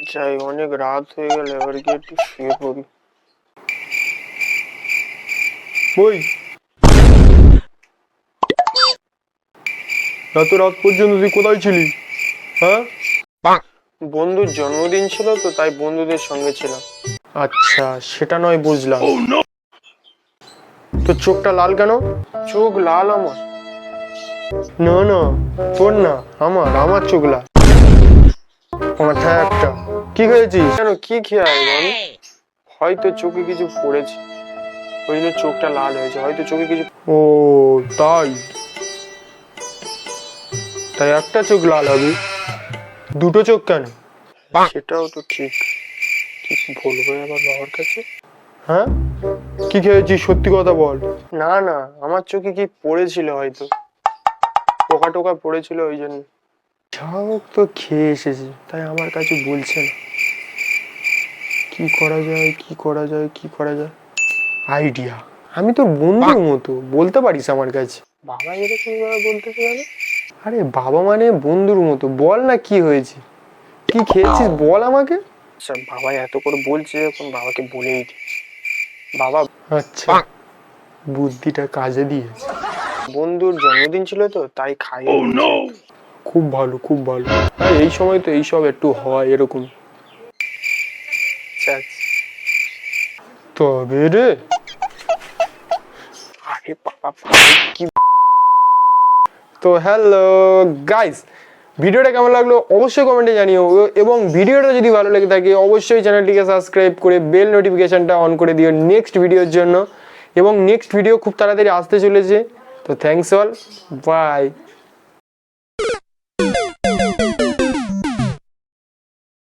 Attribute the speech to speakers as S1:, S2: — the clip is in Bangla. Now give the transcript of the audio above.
S1: যাই অনেক রাত হয়ে গেল এবার গিয়ে একটু শুয়ে পড়ি। ওই এত রাত পর্যন্ত তুই কোথায় ছিলি? হ্যাঁ? বন্ধুর জন্মদিন ছিল তো তাই বন্ধুদের সঙ্গে ছিলাম। আচ্ছা সেটা নয় বুঝলাম। তোর চোখটা লাল কেন? চোখ লাল আমার। না না তোর না আমার আমার চোখ লাল। মাথা একটা। কি খেয়েছিস? কেন কি খেয়াল বল হয়তো চোখে কিছু পড়েছে। ওই জন্য চোখটা লাল হয়েছে হয়তো চোখে কিছু ও তাই? তাই একটা চোখ লাল হবে। দুটো চোখ কেন? সেটাও তো ঠিক। কি বলব আবার বাবার কাছে। হ্যাঁ? কি খেয়েছিস? সত্যি কথা বল। না না আমার চোখে কি পড়েছিল হয়তো? পোকা টোকা পড়েছিল ওই জন্য। যা তো খেয়ে এসেছে তাই আমার কাছে বলছে না। কি করা যায় কি করা যায় কি করা যায়? আইডিয়া আমি তো বন্ধুর মতো বলতে পারিস আমার কাছে। বাবা এরকম ভাবে কেন আরে বাবা মানে বন্ধুর মতো বল না কি হয়েছে। কি খেয়েছিস বল আমাকে। আচ্ছা বাবা এত করে বলছে এখন বাবাকে বলেই দি বাবা আচ্ছা। বুদ্ধিটা কাজে দিয়েছে। বন্ধুর জন্মদিন ছিল তো তাই খাই খুব ভালো খুব ভালো। হ্যাঁ এই সময় তো এইসব একটু হয় এরকম। তবে রে। আরে বাবা কি তো হ্যালো গাইস ভিডিওটা কেমন লাগল অবশ্যই কমেন্টে জানিও। এবং ভিডিওটা যদি ভালো লেগে থাকে অবশ্যই চ্যানেলটিকে সাবস্ক্রাইব করে বেল নোটিফিকেশনটা অন করে দিও নেক্সট ভিডিওর জন্য। এবং নেক্সট ভিডিও খুব তাড়াতাড়ি আসতে চলেছে। তো থ্যাংকস অল বাই